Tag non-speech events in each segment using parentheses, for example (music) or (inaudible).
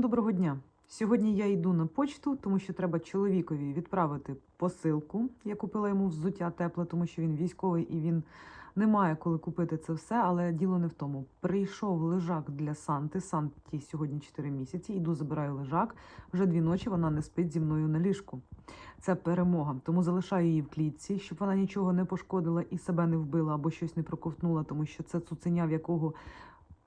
Доброго дня! Сьогодні я йду на почту, тому що треба чоловікові відправити посилку. Я купила йому взуття тепле, тому що він військовий і він не має коли купити це все. Але діло не в тому. Прийшов лежак для Санти. Санті сьогодні 4 місяці. Іду, забираю лежак. Вже дві ночі вона не спить зі мною на ліжку. Це перемога. Тому залишаю її в клітці, щоб вона нічого не пошкодила і себе не вбила або щось не проковтнула, тому що це цуценя, в якого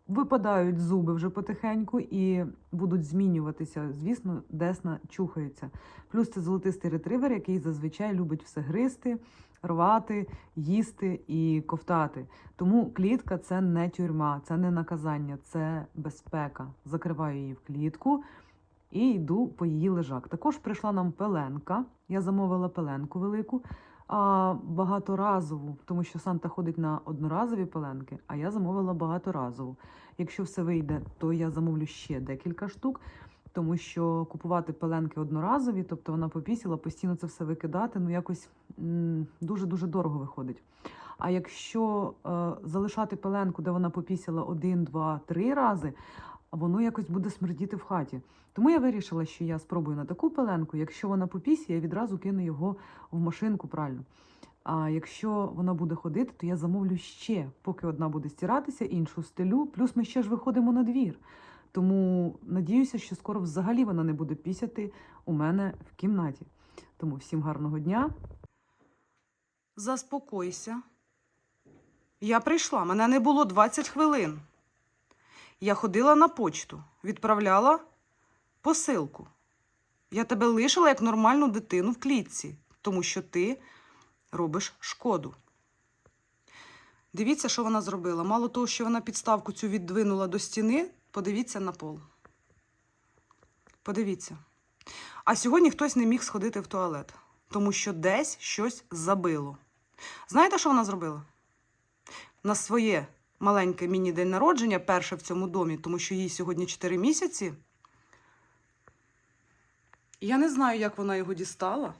випадають зуби вже потихеньку і будуть змінюватися. Звісно, десна чухається. Плюс це золотистий ретривер, який зазвичай любить все гризти, рвати, їсти і ковтати. Тому клітка це не тюрма, це не наказання, це безпека. Закриваю її в клітку. І йду по її лежак. Також прийшла нам пеленка. Я замовила пеленку велику, а багаторазову, тому що Санта ходить на одноразові пеленки, а я замовила багаторазову. Якщо все вийде, то я замовлю ще декілька штук, тому що купувати пеленки одноразові, тобто вона попісіла, постійно це все викидати, ну якось дуже-дуже дорого виходить. А якщо е, залишати пеленку, де вона попісила один, два, три рази, воно якось буде смердіти в хаті. Тому я вирішила, що я спробую на таку пеленку. Якщо вона попісі, я відразу кину його в машинку пральну. А якщо вона буде ходити, то я замовлю ще, поки одна буде стиратися, іншу стелю. Плюс ми ще ж виходимо на двір. Тому надіюся, що скоро взагалі вона не буде пісяти у мене в кімнаті. Тому всім гарного дня. Заспокойся. Я прийшла, мене не було 20 хвилин. Я ходила на почту, відправляла посилку. Я тебе лишила як нормальну дитину в клітці, тому що ти робиш шкоду. Дивіться, що вона зробила. Мало того, що вона підставку цю віддвинула до стіни, подивіться на пол. Подивіться. А сьогодні хтось не міг сходити в туалет, тому що десь щось забило. Знаєте, що вона зробила? На своє маленьке міні-день народження, перше в цьому домі, тому що їй сьогодні 4 місяці. Я не знаю, як вона його дістала.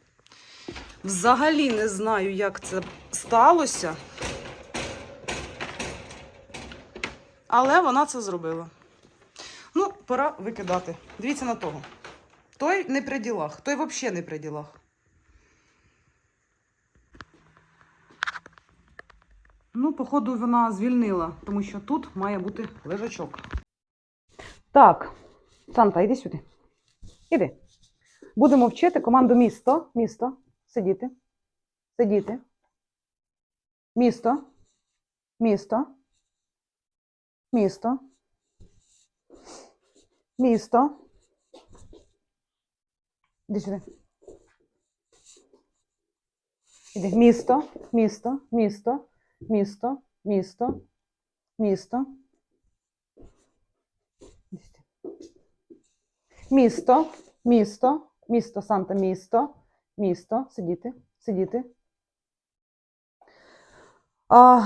Взагалі не знаю, як це сталося. Але вона це зробила. Ну, пора викидати. Дивіться на того. Той не при ділах, той взагалі не при ділах. Походу, вона звільнила, тому що тут має бути лежачок. Так, Санта, йди сюди. Іди. Будемо вчити команду місто. Місто. Сидіти. Сидіти. Місто. Місто. Місто. Місто. Іди сюди. Іди. Місто. Місто. Місто. Місто. Місто. Місто. Місто. Місто. Місто, Санта, місто. Місто. Сидіти. Сидіти. А,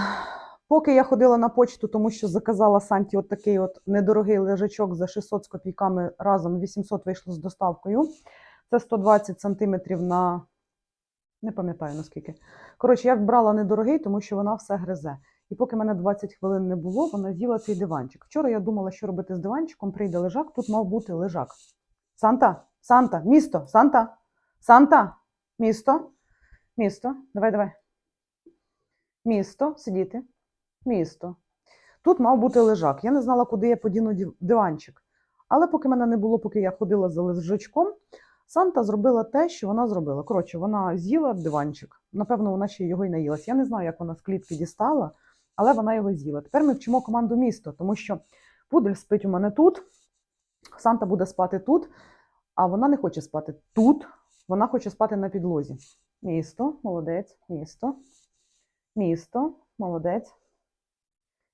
поки я ходила на почту, тому що заказала Санті от такий от недорогий лежачок за 600 з копійками разом 800 вийшло з доставкою. Це 120 сантиметрів на. Не пам'ятаю наскільки. Коротше, я брала недорогий, тому що вона все гризе. І поки мене 20 хвилин не було, вона з'їла цей диванчик. Вчора я думала, що робити з диванчиком, прийде лежак, тут мав бути лежак. Санта, Санта, місто, Санта, Санта, місто, місто, давай, давай. Місто, сидіти, місто. Тут мав бути лежак. Я не знала, куди я подіну диванчик. Але поки мене не було, поки я ходила за лежачком, Санта зробила те, що вона зробила. Коротше, вона з'їла диванчик. Напевно, вона ще його й наїлась. Я не знаю, як вона з клітки дістала, але вона його з'їла. Тепер ми вчимо команду місто, тому що пудель спить у мене тут, Санта буде спати тут, а вона не хоче спати тут, вона хоче спати на підлозі. Місто, молодець, місто, місто, молодець.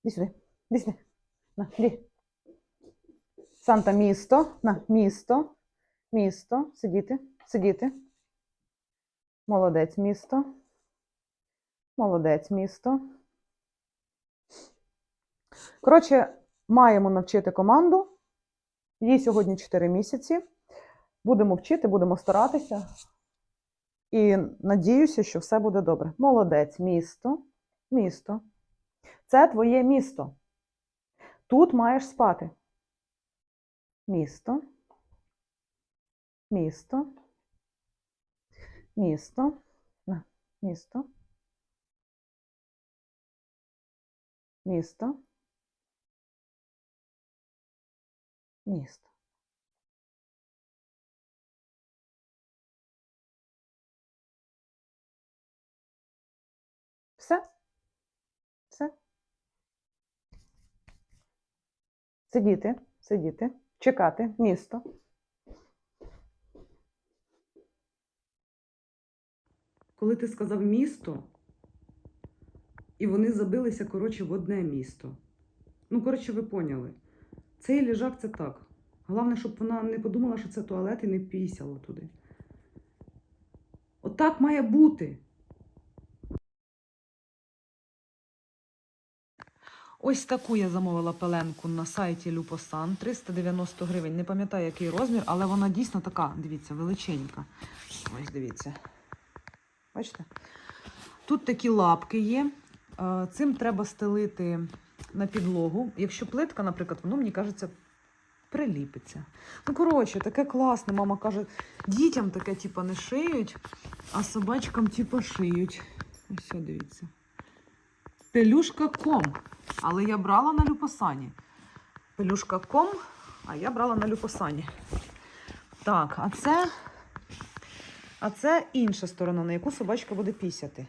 Іди сюди, іди сюди. На, іди. Санта, місто, на, місто, місто, сидіти, сидіти. Молодець, місто. Молодець, місто. Коротше, маємо навчити команду. Їй сьогодні 4 місяці. Будемо вчити, будемо старатися. І надіюся, що все буде добре. Молодець, місто, місто. Це твоє місто. Тут маєш спати. Місто, місто, місто, місто, місто, місто. Все? Все? Сидіти, сидіти, чекати, місто. Коли ти сказав місто, і вони забилися, коротше, в одне місто. Ну, коротше, ви поняли. Цей ліжак це так. Головне, щоб вона не подумала, що це туалет і не пісяла туди. Отак має бути. Ось таку я замовила пеленку на сайті Люпосан. 390 гривень. Не пам'ятаю, який розмір, але вона дійсно така, дивіться, величенька. Ось дивіться. Бачите? Тут такі лапки є. Е, Цим треба стелити на підлогу. Якщо плитка, наприклад, воно, мені кажеться, приліпиться. Ну, коротше, таке класне. Мама каже, дітям таке, типа, не шиють, а собачкам, типа, шиють. Ось, дивіться. Пелюшка ком. Але я брала на люпосані. Пелюшка ком, а я брала на люпосані. Так, а це. А це інша сторона, на яку собачка буде пісяти.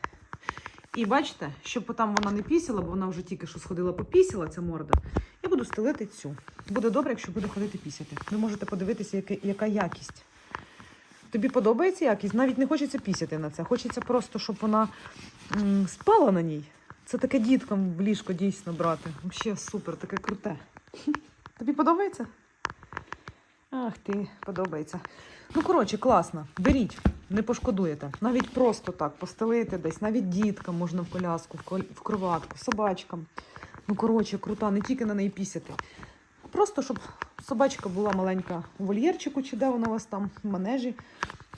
І бачите, щоб там вона не пісяла, бо вона вже тільки що сходила попісяла, ця морда. Я буду стелити цю. Буде добре, якщо буде ходити пісяти. Ви можете подивитися, яка, яка якість. Тобі подобається якість? Навіть не хочеться пісяти на це. Хочеться просто, щоб вона м, спала на ній. Це таке діткам в ліжко дійсно брати. Взагалі супер, таке круте. (laughs) Тобі подобається? Ах ти, подобається. Ну, коротше, класно. Беріть, не пошкодуєте. Навіть просто так постелити десь, навіть діткам можна в коляску, в, кроватку, собачкам. Ну, коротше, крута, не тільки на неї пісяти. Просто, щоб собачка була маленька у вольєрчику, чи де вона у вас там, в манежі.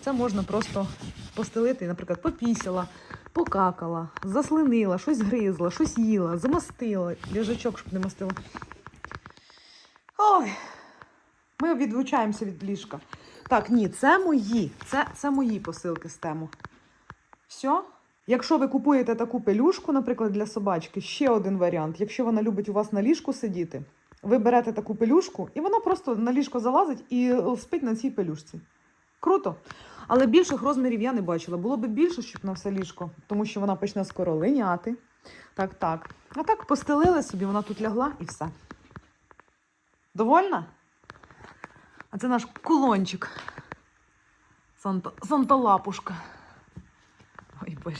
Це можна просто постелити, наприклад, попісяла, покакала, заслинила, щось гризла, щось їла, замастила, ліжачок, щоб не мастила. Ой, ми відлучаємося від ліжка. Так, ні, це мої. Це, це мої посилки з тему. Все. Якщо ви купуєте таку пелюшку, наприклад, для собачки, ще один варіант. Якщо вона любить у вас на ліжку сидіти, ви берете таку пелюшку, і вона просто на ліжко залазить і е, спить на цій пелюшці. Круто. Але більших розмірів я не бачила. Було б більше, щоб на все ліжко, тому що вона почне скоро линяти. Так, так. А так постелили собі, вона тут лягла і все. Довольна? А це наш кулончик. Санта, Санталапушка. Ой, боже.